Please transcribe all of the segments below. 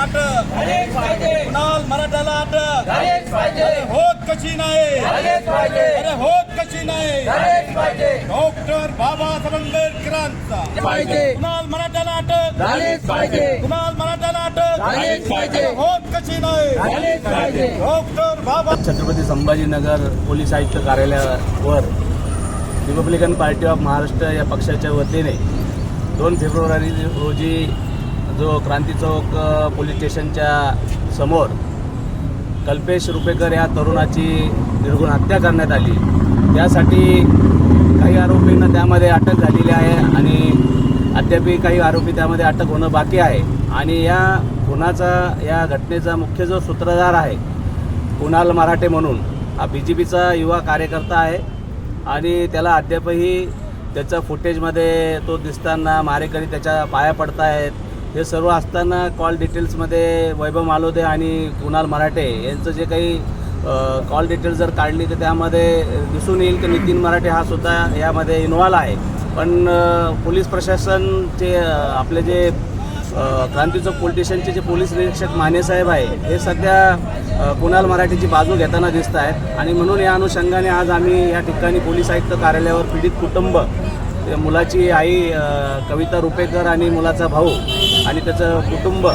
अटक झालेच पाहिजे. अरे होत कशी नाही. अरे होत कशी नाही. डॉक्टर बाबासाहेब आंबेडकरांचा. पाहिजे. कुणाल मराठ्याला अटक कुणाल मराठ्याला अटक होत कशी नाही. डॉक्टर बाबा छत्रपती संभाजीनगर पोलीस आयुक्त कार्यालयावर रिपब्लिकन पार्टी ऑफ महाराष्ट्र या पक्षाच्या वतीने दोन फेब्रुवारी रोजी जो क्रांती चौक पोलीस स्टेशनच्या समोर कल्पेश रुपेकर या तरुणाची निर्गुण हत्या करण्यात आली. त्यासाठी काही आरोपींना त्यामध्ये अटक झालेली आहे आणि अद्यापही काही आरोपी त्यामध्ये अटक होणं बाकी आहे. आणि या खुनाचा या घटनेचा मुख्य जो सूत्रधार आहे कुणाल मराठे म्हणून हा बी जे पीचा युवा कार्यकर्ता आहे. आणि त्याला अद्यापही त्याच्या फुटेजमध्ये तो दिसताना मारेकरी त्याच्या पाया पडतायत. हे सर्व असताना कॉल डिटेल्समध्ये वैभव मालोदे आणि कुणाल मराठे यांचं जे काही कॉल डिटेल्स जर काढली तर त्यामध्ये दिसून येईल की नितीन मराठे हा सुद्धा यामध्ये इन्व्हॉल्व आहे. पण पोलीस प्रशासनचे आपले जे अ, क्रांती चौक जे पोलीस निरीक्षक मानेसाहेब आहे हे सध्या कुणाल मराठीची बाजू घेताना दिसत आहेत आणि म्हणून या अनुषंगाने आज आम्ही या ठिकाणी पोलीस आयुक्त कार्यालयावर पीडित कुटुंब मुलाची आई कविता रुपेकर आणि मुलाचा भाऊ आणि त्याचं कुटुंब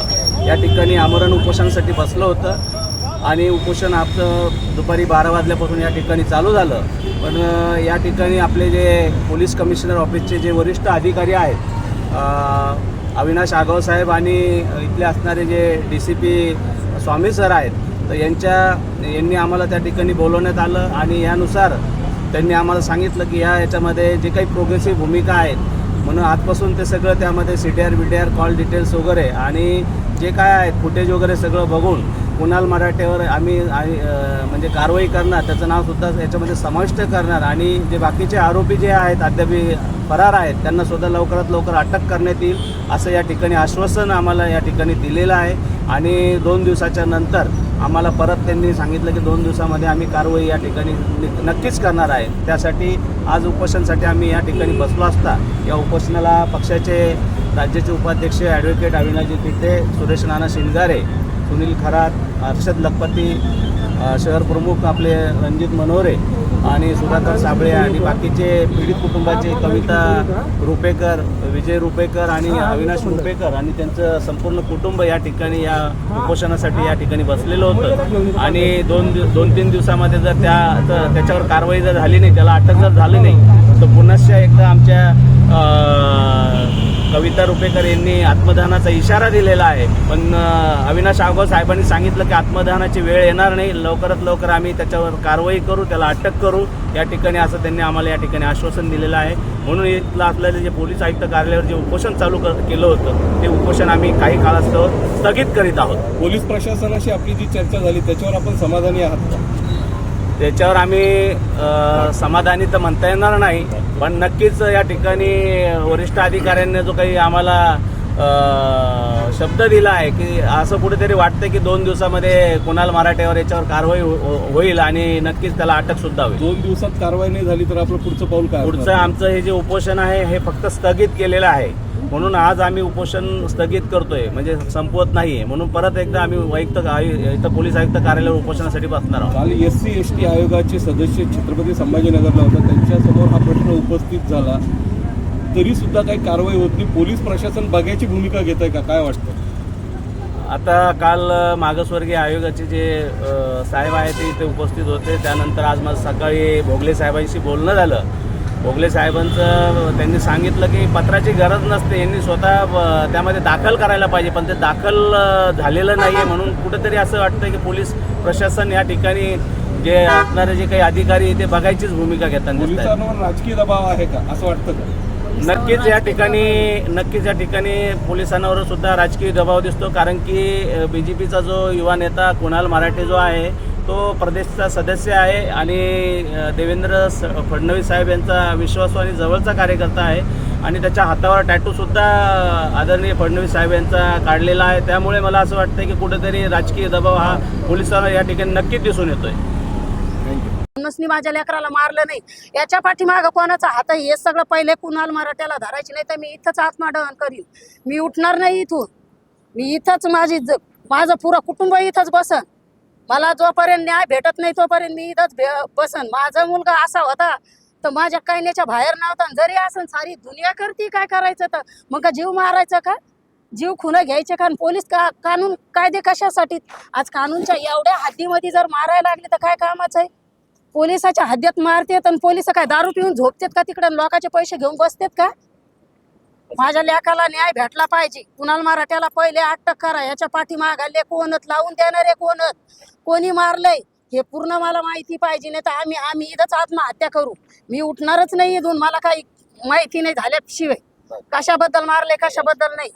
या ठिकाणी आमरण उपोषणासाठी बसलं होतं. आणि उपोषण आपलं दुपारी बारा वाजल्यापासून या ठिकाणी चालू झालं. पण या ठिकाणी आपले जे पोलीस कमिशनर ऑफिसचे जे वरिष्ठ अधिकारी आहेत अविनाश आगाव साहेब आणि इथले असणारे जे D C P Swami sir आहेत तर यांच्या यांनी आम्हाला त्या ठिकाणी बोलवण्यात आलं आणि यानुसार त्यांनी आम्हाला सांगितलं की या याच्यामध्ये जे काही प्रोग्रेसिव्ह भूमिका आहेत म्हणून आजपासून ते सगळं त्यामध्ये C T R B T R call details वगैरे आणि जे काय आहेत फुटेज वगैरे सगळं बघून कुणाल मराठेवर आम्ही आणि, म्हणजे कारवाई करणार त्याचं नावसुद्धा याच्यामध्ये समाविष्ट करणार आणि जे बाकीचे आरोपी जे आहेत अद्याप फरार आहेत त्यांना सुद्धा लवकरात लवकर अटक करण्यात येईल असं या ठिकाणी आश्वासन आम्हाला या ठिकाणी दिलेलं आहे. आणि दोन दिवसाच्या नंतर आम्हाला परत त्यांनी सांगितलं की दोन दिवसामध्ये आम्ही कारवाई या ठिकाणी नक्कीच करणार आहे. त्यासाठी आज उपोषणासाठी आम्ही या ठिकाणी बसलो असता. या उपोषणाला पक्षाचे राज्याचे उपाध्यक्ष ॲडव्होकेट अविनाजी तिथे सुरेश नाना शिंगारे सुनील खरात हर्षद लखपती शहरप्रमुख शहर प्रमुख आपले रणजित मनोरे आणि सुधाकर साबळे आणि बाकीचे पीडित कुटुंबाचे कविता रुपेकर विजय रुपेकर आणि अविनाश रुपेकर आणि त्यांचं संपूर्ण कुटुंब या ठिकाणी या उपोषणासाठी या ठिकाणी बसलेलं होतं. आणि दोन दोन तीन दिवसामध्ये जर त्या तर त्याच्यावर कारवाई जर झाली नाही त्याला अटक जर झाली नाही तर पुनश्च एकदा आमच्या कविता रुपेकर यांनी आत्मदहनाचा इशारा दिलेला आहे. पण अविनाश आगो साहेबांनी सांगितलं की आत्मदहनाची वेळ येणार नाही. लवकरात लवकर आम्ही त्याच्यावर कारवाई करू त्याला अटक करू. या ठिकाणी असं त्यांनी आम्हाला या ठिकाणी आश्वासन दिलेलं आहे. म्हणून इथलं असलेलं जे पोलीस आयुक्त कार्यालयावर जे उपोषण चालू कर केलं होतं ते उपोषण आम्ही काही काळास्तव स्थगित करीत आहोत. पोलीस प्रशासनाशी आपली जी चर्चा झाली त्याच्यावर आपण समाधानी आहात त्याच्यावर आम्ही समाधानी तर म्हणता येणार नाही पण नक्कीच या ठिकाणी वरिष्ठ अधिकाऱ्यांनी जो काही आम्हाला शब्द दिला आहे की असं कुठेतरी वाटतं की दोन दिवसामध्ये कुणाल मराठ्यावर याच्यावर कारवाई हो- हो- होईल आणि नक्कीच त्याला अटक सुद्धा होईल दोन दिवसात कारवाई नाही झाली तर आपलं पुढचं पाऊल काय पुढचं? आमचं हे जे उपोषण आहे हे फक्त स्थगित केलेलं आहे म्हणून आज आम्ही उपोषण स्थगित करतोय म्हणजे संपवत नाहीये. म्हणून परत एकदा आम्ही वैयक्त आयु- इथं पोलीस आयुक्त कार्यालयावर उपोषणासाठी बसणार आहोत. काल एस सी एस टी आयोगाचे सदस्य छत्रपती संभाजीनगरला होता. त्यांच्यासमोर हा प्रश्न उपस्थित झाला. तरी सुद्धा काही कारवाई होत नाही. पोलीस प्रशासन बघायची भूमिका घेत आहे का? काय वाटतं? आता काल मागासवर्गीय आयोगाचे जे साहेब आहेत ते इथे उपस्थित होते. त्यानंतर आज मला सकाळी भोगले साहेबांशी बोलणं झालं. भोगले साहेबांचं त्यांनी सांगितलं की पत्राची गरज नसते. यांनी स्वतः त्यामध्ये दाखल करायला पाहिजे. पण ते दाखल झालेलं नाही आहे म्हणून कुठेतरी असं वाटतं की पोलीस प्रशासन या ठिकाणी जे असणारे जे काही अधिकारी ते बघायचीच भूमिका पोलिसांवर राजकीय दबाव आहे का? असं वाटतं का? नक्कीच या ठिकाणी नक्कीच या ठठिकाणी पोलिसांवर सुद्धा राजकीय दबाव दिसतो. कारण की बी जे पीचा जो युवा नेता कुणाल मराठे जो आहे तो प्रदेशचा सदस्य आहे आणि देवेंद्र स- फडणवीस साहेब यांचा विश्वासू आणि जवळचा कार्यकर्ता आहे आणि त्याच्या हातावर टॅटूसुद्धा आदरणीय फडणवीस साहेब यांचा काढलेला आहे. त्यामुळे मला असं वाटतं की कुठेतरी राजकीय दबाव हा पोलिसांना या ठिकाणी नक्कीच दिसून येतोय. नसनी माझ्या लेकराला मारलं नाही. याच्या पाठीमागं कोणाचा हात आहे? हे सगळं पहिले कुणाल मराठ्याला धरायचे नाही तर मी इथंच आत्मदहन करीन. मी उठणार नाही इथून. मी इथंच माझी ज- माझं पुरं कुटुंब इथंच बसन. मला जोपर्यंत न्याय भेटत नाही तोपर्यंत मी इथंच भे- बसन. माझा मुलगा असा होता तर माझ्या कैन्याच्या बाहेर नव्हता. आणि जरी असं सारी दुनिया करते काय करायचं तर? मग का जीव मारायचा का? जीव खुनं घ्यायचे का? आणि पोलीस का कानून कायदे कशासाठी? आज कानूनच्या एवढ्या हद्दीमध्ये जर मारायला लागले तर काय कामाचं आहे? पोलिसाच्या हद्दीत मारतेत आणि पोलीस काय दारू पिऊन झोपतेत का तिकडे? लोकांचे पैसे घेऊन बसतेत का? माझ्या लेखाला न्याय भेटला पाहिजे. कुणाल मराठ्याला पहिले अटक करा. याच्या पाठीमागाले कोणत लावून देणारे कोणत कोणी मारलंय? हे पूर्ण मला माहिती पाहिजे नाही तर आम्ही आम्ही इथंच आत्महत्या करू. मी उठणारच नाही इथून. मला काही माहिती नाही झाल्याशिवाय. कशाबद्दल मारले कशाबद्दल नाही.